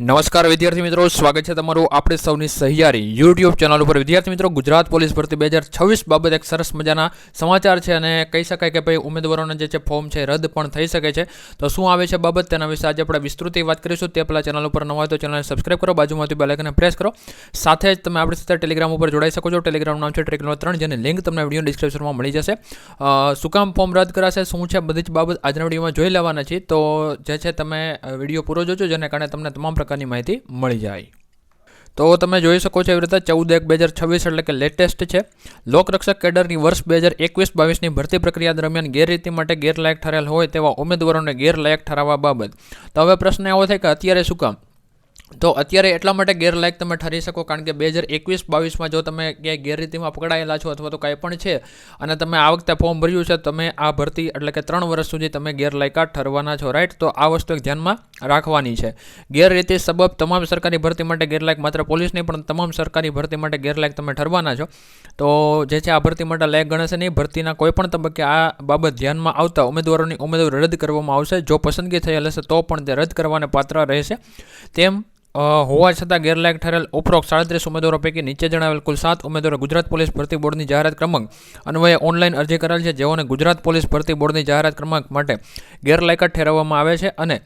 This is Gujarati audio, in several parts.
નમસ્કાર વિદ્યાર્થી મિત્રો, સ્વાગત છે તમારું આપણે સૌની સહિયારી યુટ્યુબ ચેનલ ઉપર. વિદ્યાર્થી મિત્રો, ગુજરાત પોલીસ ભરતી બે હજાર છવ્વીસ બાબત એક સરસ મજાના સમાચાર છે અને કહી શકાય કે ભાઈ ઉમેદવારોના જે છે ફોર્મ છે રદ પણ થઈ શકે છે. તો શું આવે છે બાબત તેના વિશે આજે આપણે વિસ્તૃત વાત કરીશું. તે પહેલાં ચેનલ ઉપર નવા હોય તો ચેનલને સબસ્ક્રાઈબ કરો. બાજુમાંથી બેલ પ્રેસ કરો. સાથે જ તમે આપણી સાથે ટેલિગ્રામ ઉપર જોડાઈ શકો છો. ટેલિગ્રામનું નામ છે ટ્રેકનો ત્રણ, જેની લિંક તમને વીડિયો ડિસ્ક્રિપ્શનમાં મળી જશે. શું કામ ફોર્મ રદ કરાશે, શું છે, બધી જ બાબત આજના વિડીયોમાં જોઈ લેવાના છે તો જે છે તમે વીડિયો પૂરો જોજો, જેને કારણે તમને તમામ પ્રકારની માહિતી મળી જાય. તો તમે જોઈ શકો છો એવી રીતે ચૌદ એક બે હજાર છવ્વીસ એટલે કે લેટેસ્ટ છે. લોકરક્ષક કેડરની વર્ષ બે હજાર એકવીસ બાવીસની ભરતી પ્રક્રિયા દરમિયાન ગેરરીતિ માટે ગેરલાયક ઠરેલ હોય તેવા ઉમેદવારોને ગેરલાયક ઠરાવવા બાબત. તો હવે પ્રશ્ન એવો થાય કે અત્યારે શું કામ? તો અત્યારે એટલા માટે ગેરલાયક તમે ઠરી શકો, કારણ કે બે હજાર એકવીસ, બાવીસમાં જો તમે ક્યાંય ગેરરીતિમાં પકડાયેલા છો અથવા તો કાંઈ પણ છે અને તમે આ વખતે ફોર્મ ભર્યું છે, તમે આ ભરતી એટલે કે ત્રણ વર્ષ સુધી તમે ગેરલાયકાત ઠરવાના છો રાઈટ તો આ વસ્તુ એક ધ્યાનમાં રાખવાની છે. ગેરરીતિ સબબ તમામ સરકારી ભરતી માટે ગેરલાયક, માત્ર પોલીસની, પણ તમામ સરકારી ભરતી માટે ગેરલાયક તમે ઠરવાના છો. તો જે છે આ ભરતી માટે લાયક ગણાશે નહીં. ભરતીના કોઈ પણ તબક્કે આ બાબત ધ્યાનમાં આવતા ઉમેદવારોની ઉમેદવારી રદ કરવામાં આવશે. જો પસંદગી થયેલ હશે તો પણ તે રદ કરવાને પાત્ર રહેશે. તેમ હોવા છતાં ગેરલાયક ઠરેલ ઉપરોક્ત સાડત્રીસ ઉમેદવારો પૈકી નીચે જણાવેલ કુલ સાત ઉમેદવારો ગુજરાત પોલીસ ભરતી બોર્ડની જાહેરાત ક્રમાંક અન્વયે ઓનલાઈન અરજી કરેલ છે. જેઓને ગુજરાત પોલીસ ભરતી બોર્ડની જાહેરાત ક્રમાંક માટે ગેરલાયક ઠેરવવામાં આવે છે અને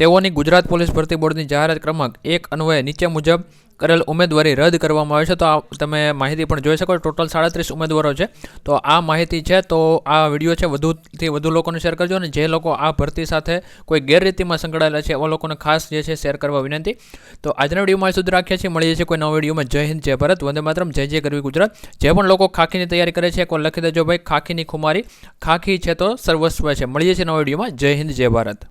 તેઓની ગુજરાત પોલીસ ભરતી બોર્ડની જાહેરાત ક્રમાંક એક અન્વયે નીચે મુજબ કરેલ ઉમેદવારી રદ કરવામાં આવે છે. તો આ તમે માહિતી પણ જોઈ શકો ટોટલ સાડત્રીસ ઉમેદવારો છે. તો આ માહિતી છે તો આ વીડિયો છે વધુથી વધુ લોકોને શેર કરજો અને જે લોકો આ ભરતી સાથે કોઈ ગેરરીતિમાં સંકળાયેલા છે એવા લોકોને ખાસ જે છે શેર કરવા વિનંતી. તો આજના વિડીયોમાં સુધી રાખીએ છીએ. મળી છીએ કોઈ નવા વિડીયોમાં. જય હિન્દ, જય ભારત. વંદે માતરમ. જય જય કરવી ગુજરાત. જે પણ લોકો ખાખીની તૈયારી કરે છે કોઈ લખી દેજો ભાઈ. ખાખીની ખુમારી ખાખી છે તો સર્વસ્વ છે. મળી છીએ નવા વિડીયોમાં. જય હિન્દ, જય ભારત.